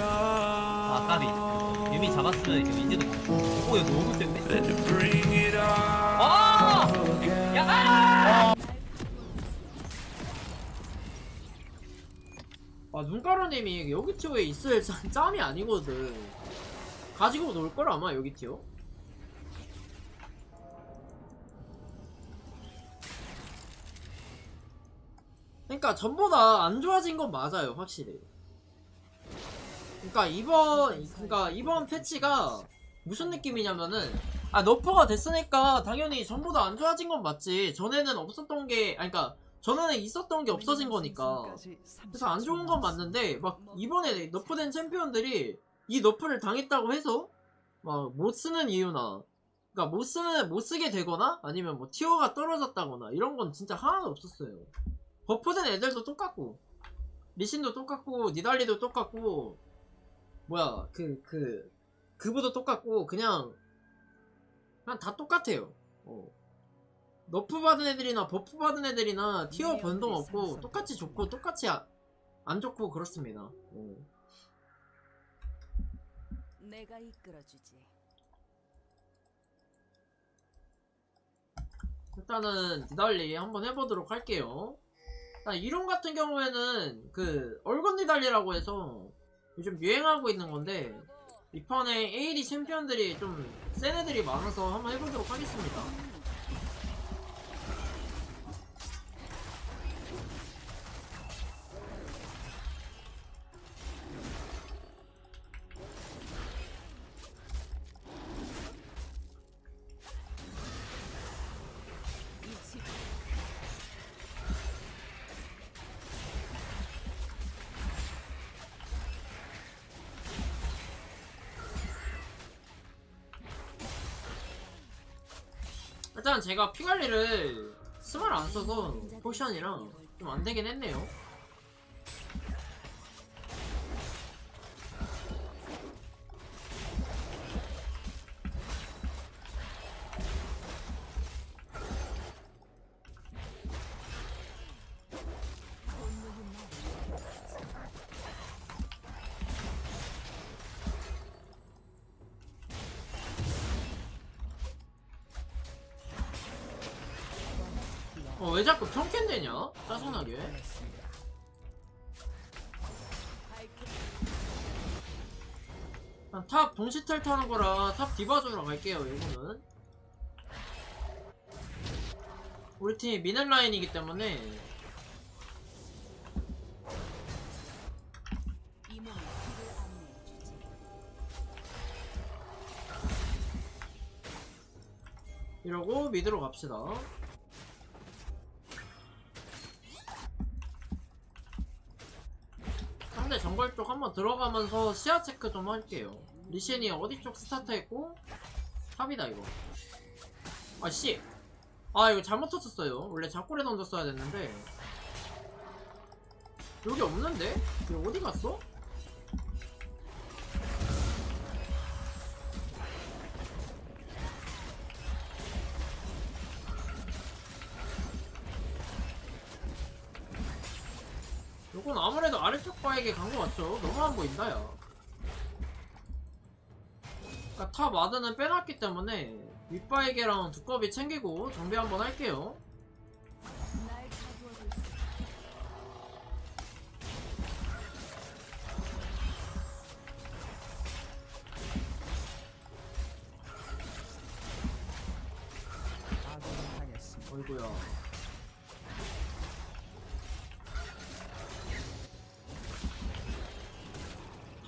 아 까비 유미 잡았으면 이제 윈지도 오 이거 너무 센데? on 아! 야! 아 눈가루님이 여기 티오에 있을 짬- 짬이 아니거든 가지고 놀걸 아마 여기 티오 그러니까 전보다 안 좋아진 건 맞아요 확실히. 그러니까 이번 그러니까 이번 패치가 무슨 느낌이냐면은 아 너프가 됐으니까 당연히 전보다 안 좋아진 건 맞지. 전에는 없었던 게 아니 그러니까 전에는 있었던 게 없어진 거니까. 그래서 안 좋은 건 맞는데 막 이번에 너프된 챔피언들이 이 너프를 당했다고 해서 막 못 쓰는 이유나 그러니까 못 쓰는 못 쓰게 되거나 아니면 뭐 티어가 떨어졌다거나 이런 건 진짜 하나도 없었어요. 버프된 애들도 똑같고 리신도 똑같고 니달리도 똑같고 뭐야 그 그 그 부도 똑같고 그냥 그냥 다 똑같아요. 어. 너프 받은 애들이나 버프 받은 애들이나 티어 변동 없고 똑같이 좋고 똑같이 아- 안 좋고 그렇습니다. 어. 내가 이끌어주지. 일단은 니달리 한번 해보도록 할게요. 일단 이론 같은 경우에는 그 얼건 니달리라고 해서 요즘 유행하고 있는 건데 이 판에 AD 챔피언들이 좀 센 애들이 많아서 한번 해보도록 하겠습니다. 일단 제가 피관리를 스마를 안 써서 포션이랑 좀 안 되긴 했네요. 왜 자꾸 평캔되냐? 짜증나게. 그냥 탑 동시 탈 타는 거라 탑 디바주러 갈게요, 이거는. 우리 팀이 미는 라인이기 때문에. 이러고 미드로 갑시다. 정글 쪽 한번 들어가면서 시야 체크 좀 할게요. 리신이 어디 쪽 스타트 했고 탑이다 이거. 아씨, 아 이거 잘못 쳤었어요. 원래 작골에 던졌어야 됐는데 여기 없는데? 여기 어디 갔어? 같죠? 너무 안 보인다, 야. 그니까 탑 와드는 빼놨기 때문에 윗바에게랑 두꺼비 챙기고 정비 한번 할게요.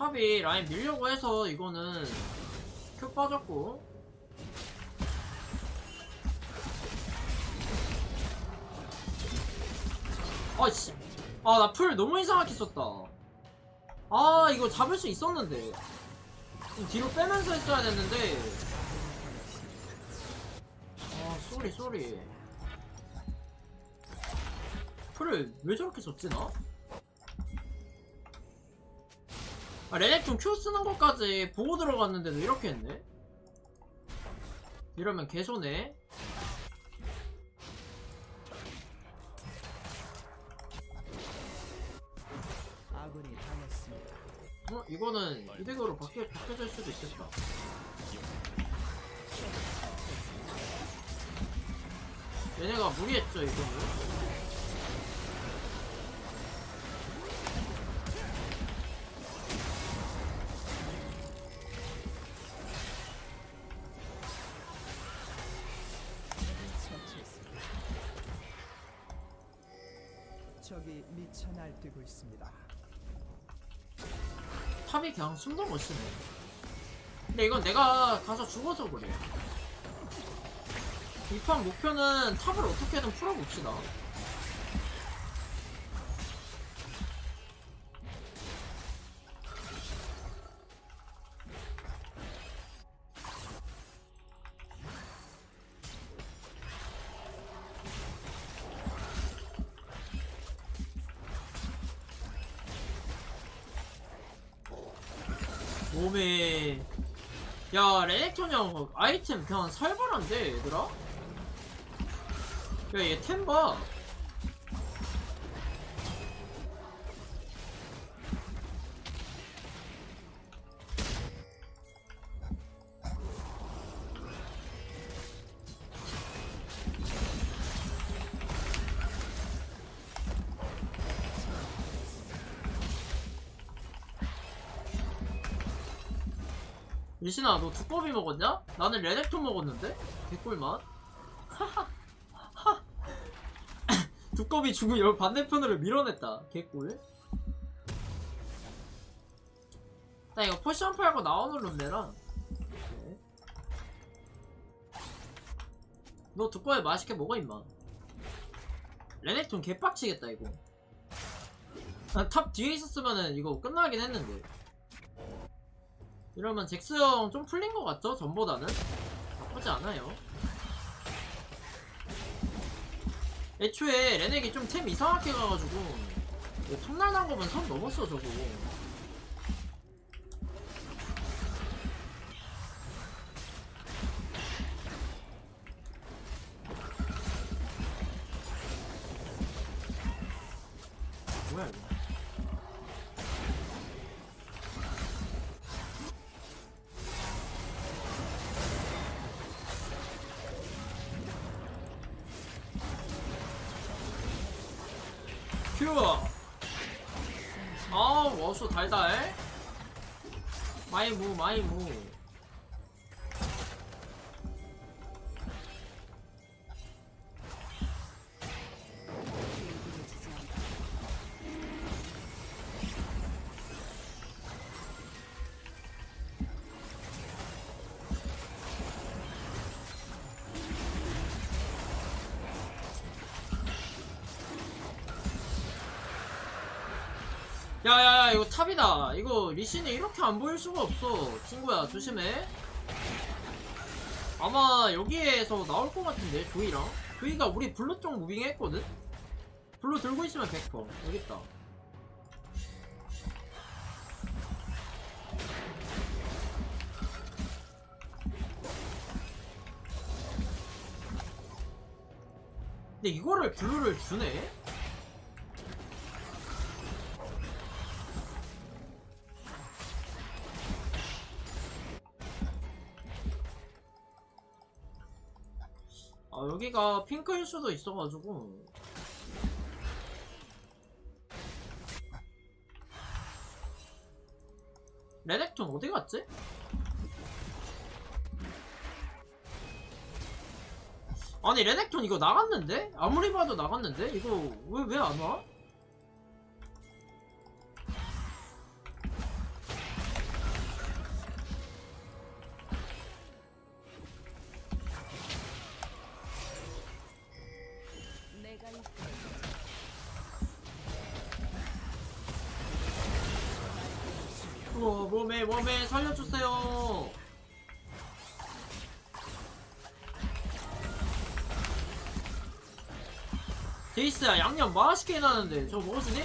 탑이 라인 밀려고 해서 이거는 큐 빠졌고. 아씨. 아 나 풀 너무 이상하게 썼다. 아 이거 잡을 수 있었는데. 좀 뒤로 빼면서 했어야 됐는데. 아 쏘리 쏘리. 풀을 왜 저렇게 썼지 나? 아 레넥톤 Q 쓰는 것까지 보고 들어갔는데도 이렇게 했네? 이러면 개손해 아군이 당했습니다. 어? 이거는 이득으로 바뀌, 바뀌어질 수도 있겠다 얘네가 무리했죠 이거는 적이 미쳐 날뛰고 있습니다. 탑이 그냥 숨도 못 쉬네. 근데 이건 내가 가서 죽어서 그래. 이판 목표는 탑을 어떻게든 풀어봅시다 몸에 야 레넥톤 형 아이템 그냥 살벌한데 얘들아? 야 얘 템봐 리신아 너 두꺼비 먹었냐? 나는 레넥톤 먹었는데? 개꿀맛. 두꺼비 죽은 여 반대편으로 밀어냈다. 개꿀. 나 이거 포션 팔고 나오는 룸메랑 네. 너 두꺼비 맛있게 먹어 임마. 레넥톤 개빡치겠다 이거. 아, 탑 뒤에 있었으면은 이거 끝나긴 했는데 이러면 잭스 형 좀 풀린 것 같죠? 전보다는? 나쁘지 않아요. 애초에 레넥이 좀 템 이상하게 가가지고 뭐 톱날 난 거면 선 넘었어 저거. 큐! 아, 워수 달달. 마이 무, 마이 무. 야야야 이거 탑이다. 이거 리신이 이렇게 안 보일 수가 없어 친구야. 조심해. 아마 여기에서 나올 것 같은데 조이랑. 조이가 우리 블루 쪽 무빙 했거든? 블루 들고 있으면 100% 여기 있다. 근데 이거를 블루를 주네? 여기가 핑크일 수도 있어가지고 레넥톤 어디 갔지? 아니 레넥톤 이거 나갔는데? 아무리 봐도 나갔는데? 이거 왜 왜 안 와? 데이스야 양념 맛있게 해놨는데 저거 먹어주니?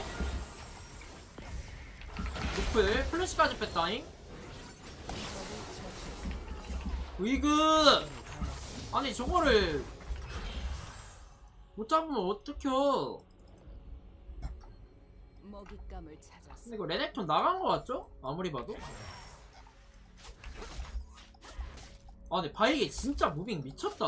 노플 플래시까지 뺐다잉 위그 아니 저거를 못 잡으면 어떡혀 먹잇감을 찾았어. 근데 이거 레넥톤 나간 거 같죠? 아무리 봐도 아 근데 바이게 진짜 무빙 미쳤다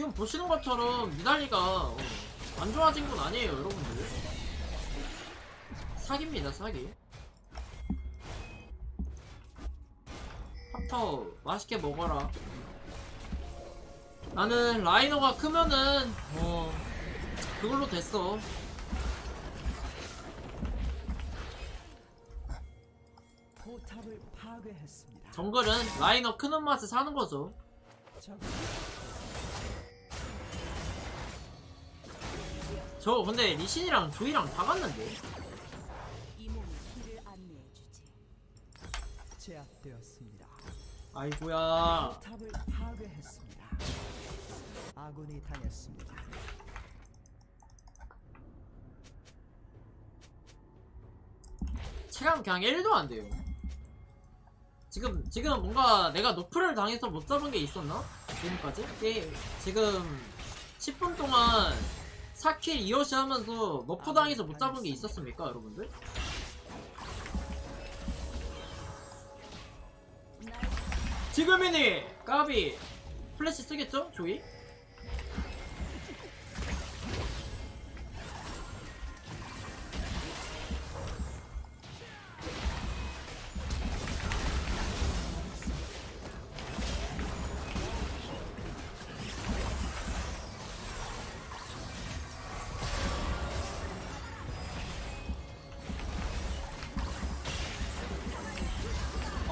지금 보시는 것처럼 미달리가 어, 안 좋아진 건 아니에요 여러분들. 사기입니다 사기. 팝터 맛있게 먹어라. 나는 라이너가 크면은 어 그걸로 됐어. 정글은 라이너 크는 맛에 사는 거죠 저 근데 리신이랑 조이랑 다 갔는데 이 몸이 길을 안내해 주지. 제압되었습니다. 아이고야 포탑을 파괴했습니다. 아군이 당했습니다. 체감 그냥 1도 안 돼요. 지금, 지금 뭔가 내가 노프를 당해서 못 잡은 게 있었나? 지금까지? 게임, 지금 10분 동안 4킬 2어시 하면서 노프 당해서 못 잡은 게 있었습니까, 여러분들? 날 지금이니! 까비! 플래시 쓰겠죠? 조이?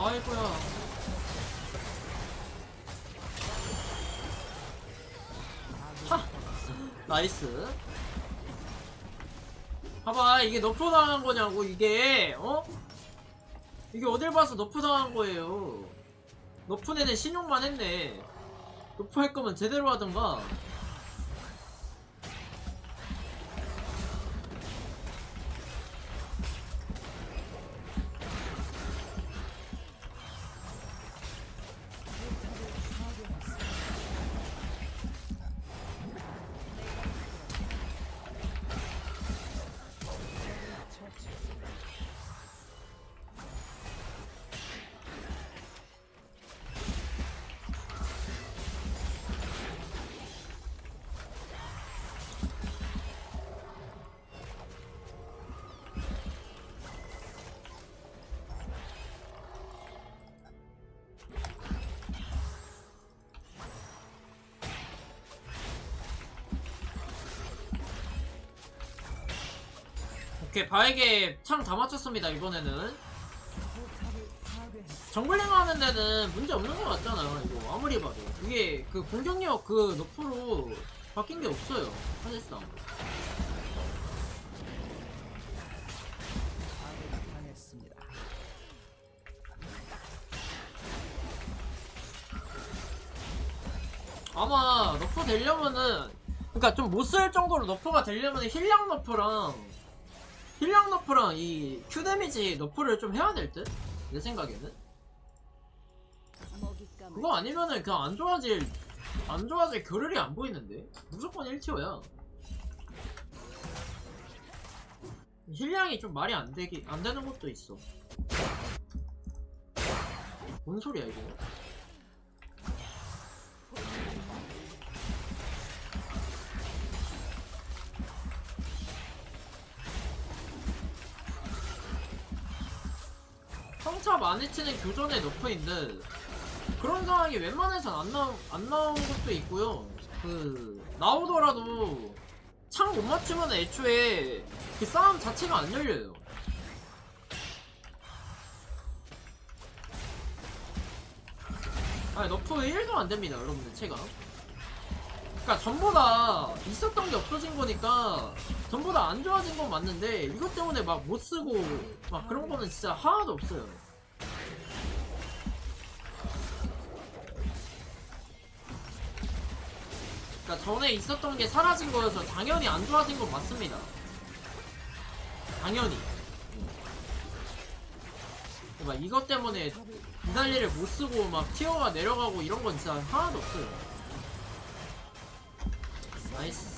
아이고야. 하! 나이스. 봐봐, 이게 너프 당한 거냐고, 이게, 어? 이게 어딜 봐서 너프 당한 거예요. 너프네는 신용만 했네. 너프 할 거면 제대로 하던가. 오케이, 바에게 창 다 맞췄습니다, 이번에는. 정글링 하는 데는 문제 없는 것 같잖아요, 이거. 아무리 봐도. 이게 그 공격력 그 너프로 바뀐 게 없어요, 사실상. 아마 너프 되려면은 그니까 좀 못 쓸 정도로 너프가 되려면 힐량 너프랑 힐량 너프랑 이 Q 데미지 너프를 좀 해야 될 듯? 내 생각에는? 그거 아니면은 그냥 안 좋아질 안 좋아질 겨를이 안 보이는데? 무조건 1티어야. 힐량이 좀 말이 안 되기 안 되는 것도 있어. 뭔 소리야 이거 성차 많이 치는 교전의 너프인데 그런 상황이 웬만해선 안 나온 안 나온 것도 있고요. 그 나오더라도 창 못 맞추면 애초에 그 싸움 자체가 안 열려요. 아니 너프 1도 안 됩니다, 여러분들 체가. 그러니까 전보다 있었던 게 없어진 거니까 전보다 안 좋아진 건 맞는데 이것 때문에 막 못 쓰고 막 그런 거는 진짜 하나도 없어요. 그러니까 전에 있었던 게 사라진 거여서 당연히 안 좋아진 건 맞습니다. 당연히. 막 이것 때문에 이달리를 못 쓰고 막 티어가 내려가고 이런 건 진짜 하나도 없어요. 나이스.